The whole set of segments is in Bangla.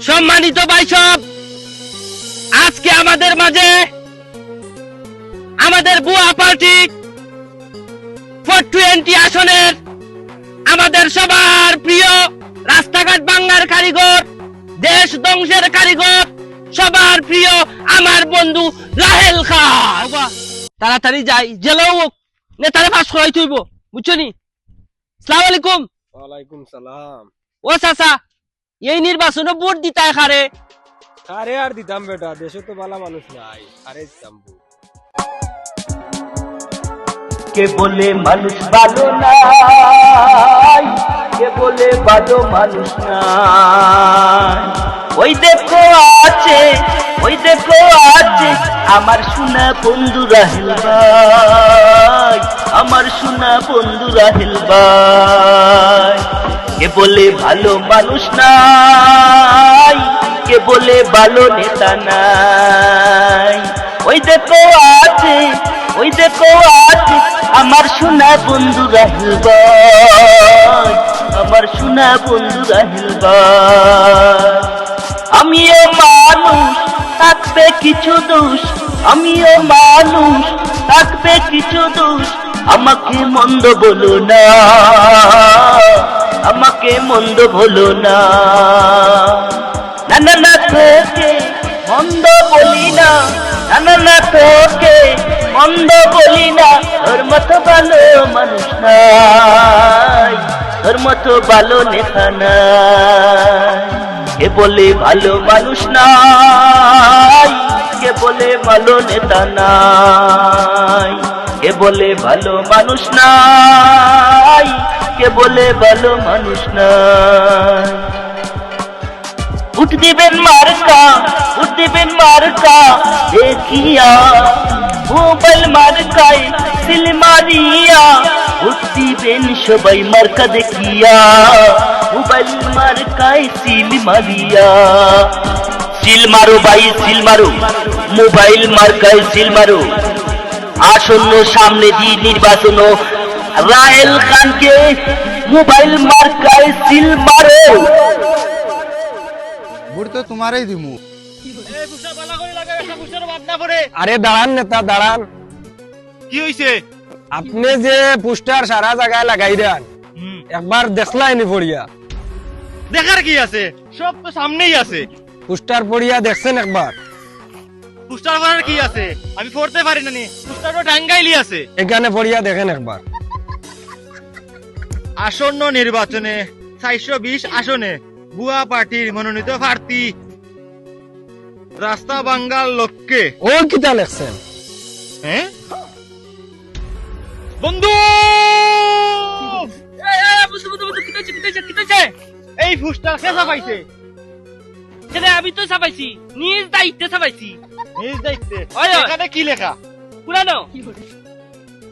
সম্মানিত বাইসব আজকে আমাদের মাঝে আমাদের বুয়া পার্টি ফোর টোয়েন্টি আসনের আমাদের সবার প্রিয় রাস্তাঘাট বাংলার কারিগর দেশ ধ্বংসের কারিগর সবার প্রিয় আমার বন্ধু রাহেল খান। তাড়াতাড়ি যাই জেলেও নেতারে পাস করাই তুইব বুঝছ নি? সালাম আলাইকুম। ওয়ালাইকুম সালাম। ও চাচা এই নির্বাচনে ভোট দিতাই খারে। আরে আর দিতাম বেটা দেশে তো ভালো মানুষ নাই আরে দিতাম ভোট। কে বলে মানুষ ভালো নাই কে বলে ভালো মানুষ নাই? ওই দেখো আছে ওই দেখো আছে আমার সোনা বন্ধু রাহেল ভাই আমার সোনা বন্ধু রাহেল ভাই। কে বলে ভালো মানুষ নাই? কে বলে ভালো নেতা নাই? ওই দেখো আছে ওই দেখো আছে আমার সোনা বন্ধু রাহিল আমার সোনা বন্ধু রাহিল আমিও মানুষ, থাকবে কিছু দোষ। আমিও মানুষ, থাকবে কিছু দোষ। আমাকে মন্দ বলো না। আমাকে মন্দ বলো না। না না তোকে মন্দ বলি না না না, তোকে মন্দ বলি না। তোর মতো ভালো মানুষ নাই। তোর মতো ভালো নেতা নাই। কে বলে ভালো মানুষ নাই? কে বলে ভালো নেতা নাই? কে বলে ভালো মানুষ নাই? কে বলে ভালো মানুষ নাই উঠ দিবেন মার্কা উঠ দিবেন মার্কা, দেখিয়া মোবাইল মার্কায় সিল মারিয়া উঠ দিবেন সবাই মার্কা দেখিয়া, মোবাইল মার্কায় সিল মারিয়া। সিল মারো ভাই, সিল মারো, মোবাইল মার্কায় সিল মারো। আসন্ন সামনে দিয়ে নির্বাচন রাহেল খানকে মোবাইল মার্কায় সিল মারো। ভোট তো তোমারই দিমু। আরে দাঁড়ান নেতা দাঁড়ান। কি হইছে? আপনি যে পোস্টার সারা জায়গায় লাগাই দেন একবার দেখলাইনি পড়িয়া। দেখার কি আছে? সব তো সামনেই আছে। পোস্টার পড়িয়া দেখছেন একবার। পুস্টার করার কি আছে? আমি পড়তে পারি না নি। পুস্টার তো টাঙ্গাইলি আছে। এখানে পড়িয়া দেখেন একবার। আসন্ন নির্বাচনে চারশো বিশ আসনে বুয়া পার্টির মনোনীত প্রার্থী। রাস্তা বাঙ্গাল লক্ষ্যে ও কিতা লেখছেন। হ্যাঁ? বন্ধু! এই ফুসটার খেসা পাইছে সেটা আমি তো ছাপাইছি নিজ দায়িত্বে ছাপাইছি নিজ দায়িত্বে। এখানে কি লেখা? পুরানো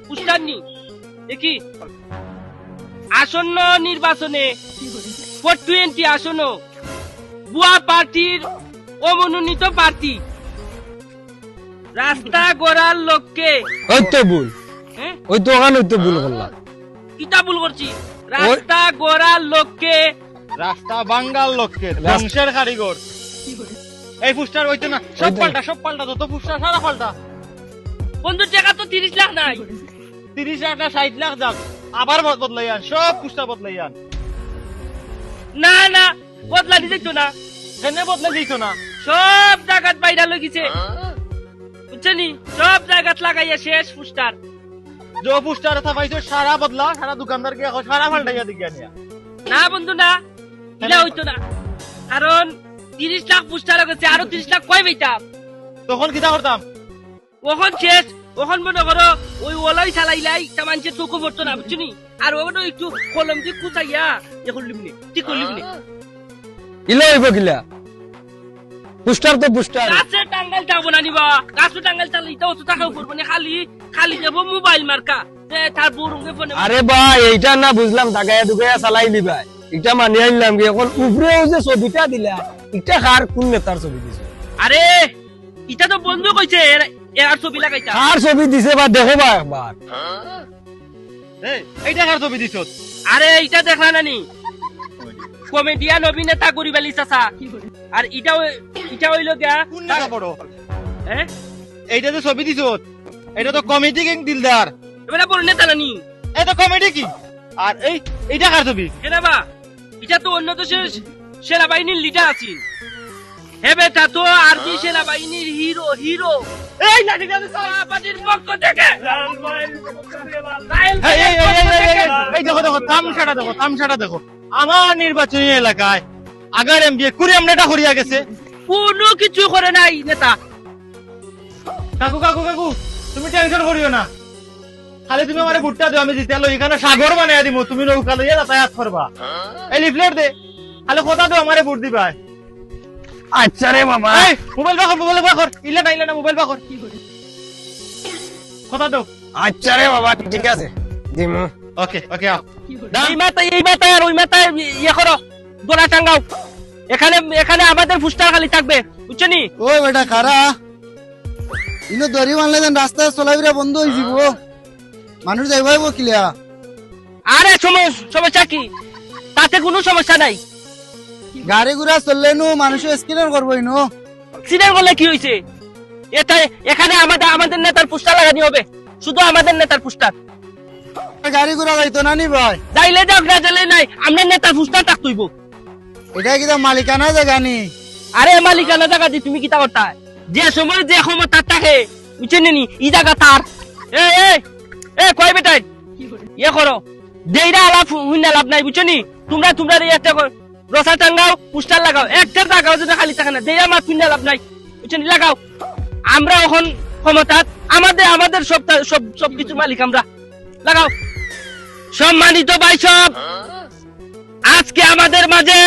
পুস্টার নি দেখি আসন্ন নির্বাচনে ফোর টোয়েন্টি আসন বুয়া পার্টির অমনোনীত প্রার্থী। রাস্তা গড়ার লক্ষ্যে। ওই তো ভুল। হ্যাঁ? ওই তো ওখানে তো ভুল করলাম। কিতা ভুল করছি? রাস্তা গড়ার লক্ষ্যে। রাস্তা বাঙ্গাল লক্ষ্যে ধ্বংসের কারিগর। এই হইতো না সব পাল্টা সব পাল্টা যত ফুসটার সারা পাল্টা। বন্ধুর টাকা তো তিরিশ লাখ নাই। তিরিশ লাখ না ষাট লাখ যাক। আবার বদ- বদলাই আন সব ফুসটা বদলাই আন। না না বদলা দিতে না। কেন বদলাই দিত না? সব জায়গাত বাইরা লগিছে বুঝছেনি? সব জায়গাত লাগাইয়া শেষ পুস্টার যে পুস্টার কথা পাইছো সারা বদলা সারা দোকানদার কে সারা পাল্টাইয়া দিকে নিয়া না বন্ধু না। ইলা হইতো না। কারণ তিরিশ লাখ পুস্টার গেছে আরও তিরিশ লাখ কয় পাইতাম? তখন কিতা করতাম? ওখন শেষ ওখন মনে করো ওই ওলাই চালাইলাই তা মানুষের চোখও পড়তো না বুঝছনি আর ওখানে একটু কলম দিয়ে কুচাইয়া এ করলিম নে ঠিক করলিম নে? ইলে হইব কিলা পোস্টার তো গাছে টাঙ্গাল যাব না নিবা গাছে টাঙ্গাল চালাইতে অত টাকাও পড়ব না খালি খালি যাব মোবাইল মার্কা। এ, তার বউরঙ্গে ফোনে আরে ভাই এইটা না বুঝলাম দাগায়া দুগায়া চালাই দিবা এটা মানি আনলাম কি এখন উপরেও যে ছবিটা দিলা এটা কার কোন নেতার ছবি দিছে? আরে ইটা তো বন্ধু কইছে এর- ছবি লাগাইতা। কার ছবি দিছে বা দেখো বা একবার। এই, এই টাকার ছবি দিছ? আরে এটা দেখলা নানি। কমেডিয়ান অভিনেতা করিবালি চাচা। আর এটা হই- এটা হইল গিয়া বড়? হ্যাঁ এইটা যে ছবি দিছ এটা তো কমেডি কিং দিলদার। এবারে বড় নেতা নানি। এটা কমেডি কি আর এই এইটা কার ছবি? কেনা বা এটা তো অন্য দেশের সেনাবাহিনীর লিডার আছেন হে বেটা তো আরবি সেনাবাহিনীর হিরো হিরো এই তো সভাপতির পক্ষ থেকে। দেখো দেখো তামসাটা দেখো তামসাটা দেখো। আমার নির্বাচনী এলাকায় আগার এম বিয়ে কুড়ি আমরাটা হরিয়া গেছে। কোনো কিছু করে নাই নেতা। কাকু কাকু কাকু তুমি টেনশন করিও না। খালি তুমি আমার ভুট্টা দিও আমি জিতে এখানে সাগর বানাই দিব তুমি নৌকা লইয়া যাতায়াত করবা। এই লিফলেট দে। খালি কথা দিও আমারে ভোট দিবা আচ্ছা রে মামা। মোবাইল বাকর মোবাইল বাকর ইলে না ইলে না মোবাইল বাকর কথা দাও আচ্ছা রে বাবা ঠিক আছে। দিমু। ওকে ওকে আও। এই মাথায় এই মাথায় আর ওই মাথায় ইয়ে করো। গোলা টাঙ্গাও এখানে এখানে আমাদের ফুস্টার খালি থাকবে বুঝছ নি? ওই বেটা খারা। ইনো দড়ি মানলে যেন রাস্তা চলাফেরা বন্ধ হয়ে যাব মানুষ যাইবাই বকিলিয়া। আরে সমস্যা সমস্যা কি? তাতে কোনো সমস্যা নাই। গাড়ি ঘোড়া চললে নো মানুষ স্ক্রিন করব ইনো সিনিয়র বলে কি হয়েছে এটা এখানে আমাদের আমাদের নেতার পোস্টার লাগানি হবে। শুধু আমাদের নেতার পোস্টার। গাড়ি ঘোড়া যাইতো না নি ভাই? যাইলে যাও না যাইলে নাই। আমরা নেতার পোস্টার থাকতইব। এটা কিতা মালিকানা জায়গা নি? আরে মালিকানা জায়গা দি তুমি কিতা করতা? যে সময় যে ক্ষমতা থাকে বুঝছেন নি ই জায়গা তার। এ এ এ কয় বেটাই? ইয়ে করো। দেইরা আলাপ হুইনা লাভ নাই বুঝছ নি? তোমরা তোমরা একটা রসা টাঙ্গাও, পোস্টার লাগাও একটা জায়গাও যদি খালি থাকে না দেইরা মাছ হুইনা লাভ নাই বুঝছ নি লাগাও। আমরা এখন ক্ষমতা আমাদের আমাদের সব সব সব কিছু মালিক আমরা। লাগাও। সম্মানিত ভাই সব, আজকে আমাদের মাঝে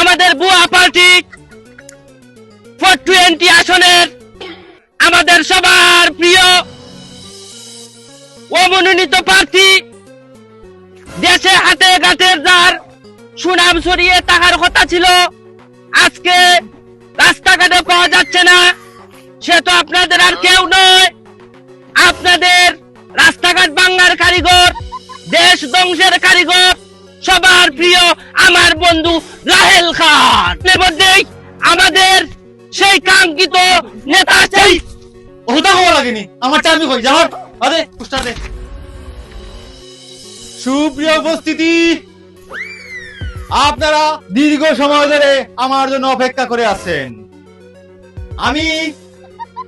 আমাদের বুয়া পার্টি ফোর টোয়েন্টি আসনের আমাদের সবার প্রিয় ও মনোনীত প্রার্থী দেশে হাতে ঘাটের যার সুনাম ছড়িয়ে থাকার কথা ছিল। আজকে রাস্তাঘাটে পাওয়া যাচ্ছে না। সে তো আপনাদের আর কেউ নয়। আপনাদের রাস্তাঘাট বাংলার কারিগর দেশ ধ্বংসের কারিগর সবার প্রিয় আমার বন্ধু রাহেল খান। এর মধ্যেই আমাদের সেই কাঙ্ক্ষিত নেতা সেই ওটা হওয়া লাগেনি আমার চাবি কই? যাওয়ার আরে সুপ্রিয় উপস্থিতি আপনারা দীর্ঘ সময় ধরে আমার জন্য অপেক্ষা করে আছেন। আমি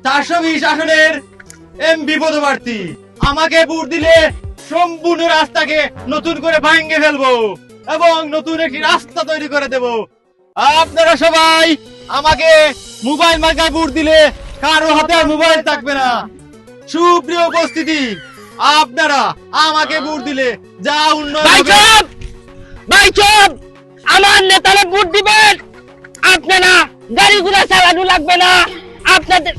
চারশো বিশ আসনের এমপি পদপ্রার্থী। আমাকে ভোট দিলে সম্পূর্ণ রাস্তাকে নতুন করে ভাঙ্গে ফেলব এবং নতুন একটি রাস্তা তৈরি করে দেব। আপনারা সবাই আমাকে মোবাইল মার্কায় ভোট দিলে কারও হাতে আর মোবাইল থাকবে না। সুপ্রিয় উপস্থিতি আপনারা আমাকে ভোট দিলে যা উন্নয়ন ভাই হবে। চপ! ভাই চপ! আমার নেতারে ভোট দিবেন। আপনারা গাড়ি ঘোড়া চালানো লাগবে না। আপনাদের